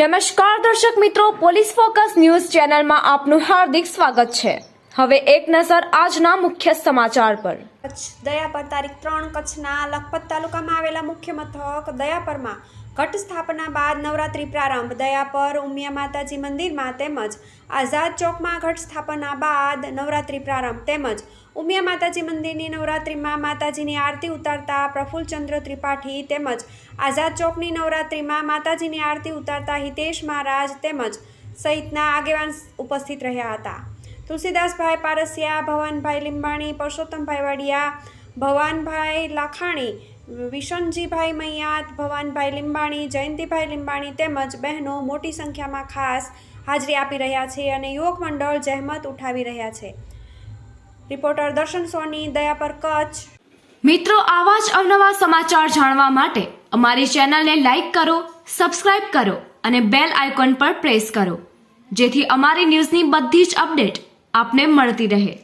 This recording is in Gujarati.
નમસ્કાર દર્શક મિત્રો પોલીસ ફોકસ ન્યૂઝ ચેનલમાં આપનું હાર્દિક સ્વાગત છે. હવે એક નજર આજના મુખ્ય સમાચાર પર. કચ્છ દયાપર તારીખ ત્રણ કચ્છના લખપત તાલુકામાં આવેલા મુખ્ય મથક દયાપરમાં ઘટ સ્થાપના બાદ નવરાત્રિ પ્રારંભ. દયાપર, ઉમિયા માતાજી મંદિરમાં તેમજ આઝાદ ચોકમાં ઘટ સ્થાપના બાદ નવરાત્રિ પ્રારંભ. તેમજ ઉમિયા માતાજી મંદિરની નવરાત્રિમાં માતાજીની આરતી ઉતારતા પ્રફુલ્લચંદ્ર ત્રિપાઠી તેમજ આઝાદ ચોકની નવરાત્રિમાં માતાજીની આરતી ઉતારતા હિતેશ મહારાજ તેમજ સહિતના આગેવાન ઉપસ્થિત રહ્યા હતા. તુલસીદાસભાઈ પારસિયા, ભવાનભાઈ લીંબાણી, પરસોત્તમભાઈ વાડિયા, ભવાનભાઈ લાખાણી, વિશનજીભાઈ મૈયાત, ભવાનભાઈ લીંબાણી, જયંતિભાઈ લીંબાણી તેમજ બહેનો મોટી સંખ્યામાં ખાસ હાજરી આપી રહ્યા છે અને યુવક મંડળ જહેમત ઉઠાવી રહ્યા છે. રિપોર્ટર દર્શન સોની, દયા પર કચ્છ. મિત્રો, આવા જ અવનવા સમાચાર જાણવા માટે અમારી ચેનલને લાઈક કરો, સબસ્ક્રાઇબ કરો અને બેલ આઇકોન પર પ્રેસ કરો, જેથી અમારી ન્યૂઝની બધી જ અપડેટ આપને મળતી રહે.